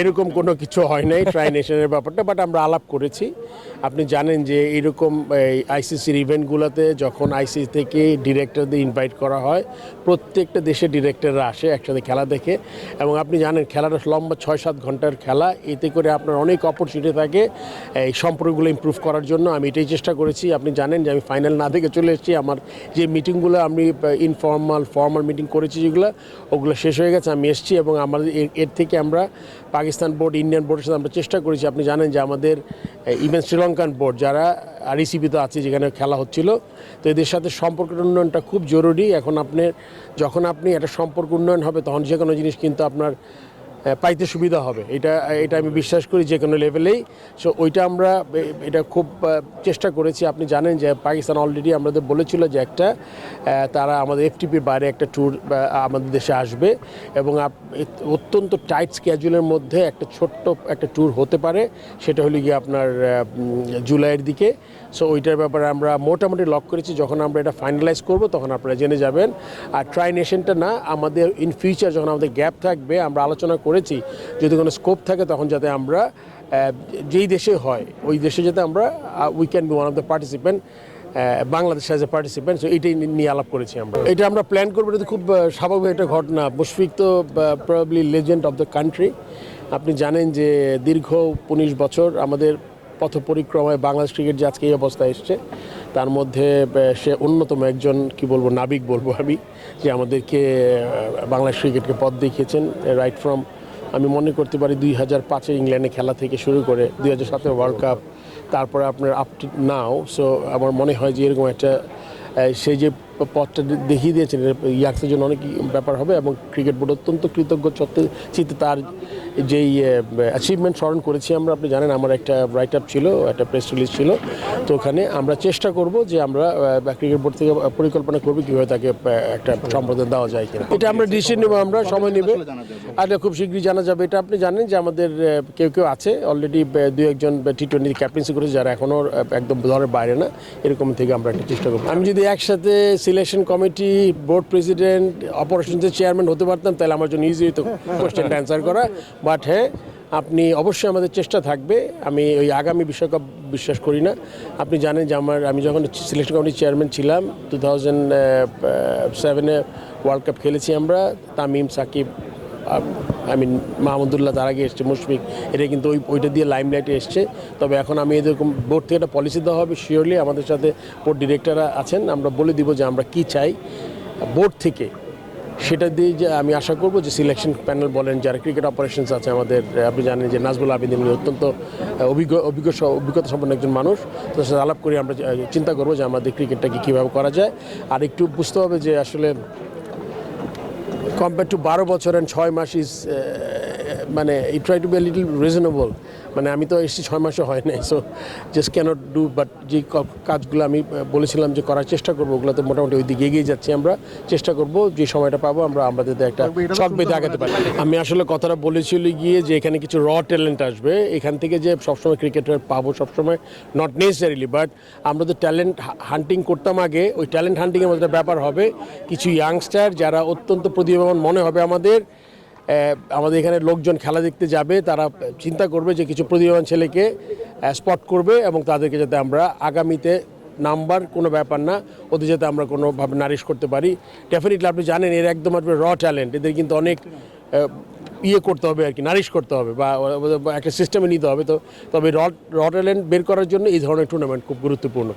এরকম কোনো কিছু হয় নাই ট্রাই নেশনের ব্যাপারটা বাট আমরা আলাপ করেছি। আপনি জানেন যে এরকম এই আইসিসির ইভেন্টগুলোতে যখন আইসিসি থেকে ডিরেক্টরদের ইনভাইট করা হয়, প্রত্যেকটা দেশের ডিরেক্টররা আসে, একসাথে খেলা দেখে। এবং আপনি জানেন খেলাটা লম্বা ছয় সাত ঘণ্টার খেলা, এতে করে আপনার অনেক অপরচুনিটি থাকে এই সম্পর্কগুলো ইমপ্রুভ করার জন্য। আমি এটাই চেষ্টা করেছি। আপনি জানেন যে আমি ফাইনাল না দেখে চলে এসেছি। আমার যে মিটিংগুলো আমি ইনফর্মাল ফর্মাল মিটিং করেছি যেগুলো, ওগুলো শেষ হয়ে গেছে। আমি এসেছি এবং আমাদের এর থেকে আমরা পাকিস্তান বোর্ড, ইন্ডিয়ান বোর্ডের সাথে আমরা চেষ্টা করেছি। আপনি জানেন যে আমাদের ইভেন শ্রীলঙ্কান বোর্ড, যারা আর তো আছে যেখানে খেলা হচ্ছিল, তো এদের সাথে সম্পর্ক উন্নয়নটা খুব জরুরি। এখন আপনি, যখন আপনি একটা সম্পর্ক উন্নয়ন হবে, তখন যে কোনো জিনিস কিন্তু আপনার পাইতে সুবিধা হবে। এটা এটা আমি বিশ্বাস করি যে কোনো লেভেলেই সো ওইটা আমরা এটা খুব চেষ্টা করেছি। আপনি জানেন যে পাকিস্তান অলরেডি আমাদের বলেছিল যে একটা তারা আমাদের এফটিপির বাইরে একটা ট্যুর আমাদের দেশে আসবে এবং অত্যন্ত টাইট স্ক্যাজুলের মধ্যে একটা ছোট্ট একটা ট্যুর হতে পারে। সেটা হলো গিয়ে আপনার জুলাইয়ের দিকে। সো ওইটার ব্যাপারে আমরা মোটামুটি লক করেছি। যখন আমরা এটা ফাইনালাইজ করব, তখন আপনারা জেনে যাবেন। আর ট্রাই নেশনটা না, আমাদের ইন ফিউচার যখন আমাদের গ্যাপ থাকবে, আমরা আলোচনা করেছি, যদি কোনো স্কোপ থাকে তখন যাতে আমরা যেই দেশে হয়, ওই দেশে যাতে আমরা we can be one of the participant Bangladesh as a participant so এইটাই নি- নিয়ে আলাপ করেছি আমরা। এটা আমরা প্ল্যান করব, এটা খুব স্বাভাবিক একটা ঘটনা। মুশফিক তো probably legend of the country আপনি জানেন যে দীর্ঘ উনিশ বছর আমাদের পথ পরিক্রমায় বাংলাদেশ ক্রিকেট যে আজকে এই অবস্থায় এসছে, তার মধ্যে সে অন্যতম একজন, কি বলব, নাবিক বলব আমি, যে আমাদেরকে বাংলাদেশ ক্রিকেটকে পথ দেখিয়েছেন রাইট ফ্রম আমি মনে করতে পারি দুই হাজার পাঁচে ইংল্যান্ডে খেলা থেকে শুরু করে দুই হাজার সাতে ওয়ার্ল্ড কাপ তারপরে আপনার আপ নাও সো আমার মনে হয় যে এরকম একটা সেই যে পথটা দেখিয়ে দিয়েছেন। ইয়ার্সের জন্য অনেক ব্যাপার হবে এবং ক্রিকেট বোর্ড অত্যন্ত কৃতজ্ঞ চিত্তে তার যেই অ্যাচিভমেন্ট স্মরণ করেছি আমরা। আপনি জানেন আমার একটা রাইট আপ ছিল, একটা প্রেস রিলিজ ছিল। তো ওখানে আমরা চেষ্টা করব যে আমরা ক্রিকেট বোর্ড থেকে পরিকল্পনা করব কীভাবে তাকে একটা সম্প্রদান দেওয়া যায় কিনা। এটা আমরা ডিসিশন নেব, আমরা সময় নেবে। আর খুব শীঘ্রই জানা যাবে। এটা আপনি জানেন যে আমাদের কেউ কেউ আছে অলরেডি দু একজন টি টোয়েন্টি ক্যাপ্টেন্সি করেছে, যারা এখনও একদম ধরের বাইরে না। এরকম থেকে আমরা একটা চেষ্টা করব। আমি যদি একসাথে সিলেকশন কমিটি, বোর্ড প্রেসিডেন্ট, অপারেশনসের চেয়ারম্যান হতে পারতাম, তাহলে আমার জন্য ইজি হতো কোয়েশ্চেনটা অ্যান্সার করা। বাট হ্যাঁ আপনি অবশ্যই আমাদের চেষ্টা থাকবে। আমি ওই আগামী বিশ্বকাপ বিশ্বাস করি না। আপনি জানেন যে আমার, আমি যখন সিলেকশন কমিটির চেয়ারম্যান ছিলাম টু থাউজেন্ড সেভেনে ওয়ার্ল্ড কাপ খেলেছি আমরা, তামিম, সাকিব আই মিন মাহমুদুল্লাহ তার আগে এসছে, মুশফিক। এটা কিন্তু ওই ওইটা দিয়ে লাইমলাইটে এসছে। তবে এখন আমি এরকম বোর্ড থেকে একটা পলিসি দেওয়া হবে শিওরলি আমাদের সাথে বোর্ড ডিরেক্টররা আছেন। আমরা বলে দিব যে আমরা কি চাই। বোর্ড থেকে সেটা দিয়ে যে আমি আশা করব যে সিলেকশন প্যানেল বলেন, যারা ক্রিকেট অপারেশনস আছে আমাদের, আপনি জানেন যে নাজবুল আবেদিন অত্যন্ত অভিজ্ঞ অভিজ্ঞ অভিজ্ঞতা সম্পন্ন একজন মানুষ। তার সাথে আলাপ করে আমরা চিন্তা করব যে আমাদের ক্রিকেটটাকে কীভাবে করা যায়। আর একটু বুঝতে হবে যে আসলে কম্পেয়ার টু বারো বছর অ্যান্ড ছয় মাস ইজ মানে I try to be little reasonable মানে আমি তো এসেছি ছয় মাসে হয় নাই so just can't do but যে কাজগুলো আমি বলেছিলাম যে করার চেষ্টা করব ওগুলোতে মোটামুটি ওই দিকে এগিয়ে যাচ্ছি আমরা চেষ্টা করব যে সময়টা পাবো আমরা আমাদের একটা শখ বেঁধে আগাতে পারি। আমি আসলে কথাটা বলেছিল গিয়ে যে এখানে কিছু র ট্যালেন্ট আসবে এখান থেকে যে সবসময় ক্রিকেটার পাবো সবসময় নট নেসেসারিলি বাট আমরা তো ট্যালেন্ট হান্টিং করতাম আগে ওই ট্যালেন্ট হান্টিংয়ের মধ্যে ব্যাপার হবে কিছু ইয়াংস্টার যারা অত্যন্ত প্রতিভাবান মনে হবে আমাদের আমাদের এখানে লোকজন খেলা দেখতে যাবে, তারা চিন্তা করবে যে কিছু প্রতিভাবান ছেলেকে স্পট করবে এবং তাদেরকে যাতে আমরা আগামীতে নাম্বার কোনো ব্যাপার না, ওদের যাতে আমরা কোনোভাবে নারিশ করতে পারি। ডেফিনেটলি আপনি জানেন, এর একদম আসবে র ট্যালেন্ট এদের কিন্তু অনেক ইয়ে করতে হবে আর কি নারিশ করতে হবে বা একটা সিস্টেমে নিতে হবে। তো তবে র র ট্যালেন্ট বের করার জন্য এই ধরনের টুর্নামেন্ট খুব গুরুত্বপূর্ণ।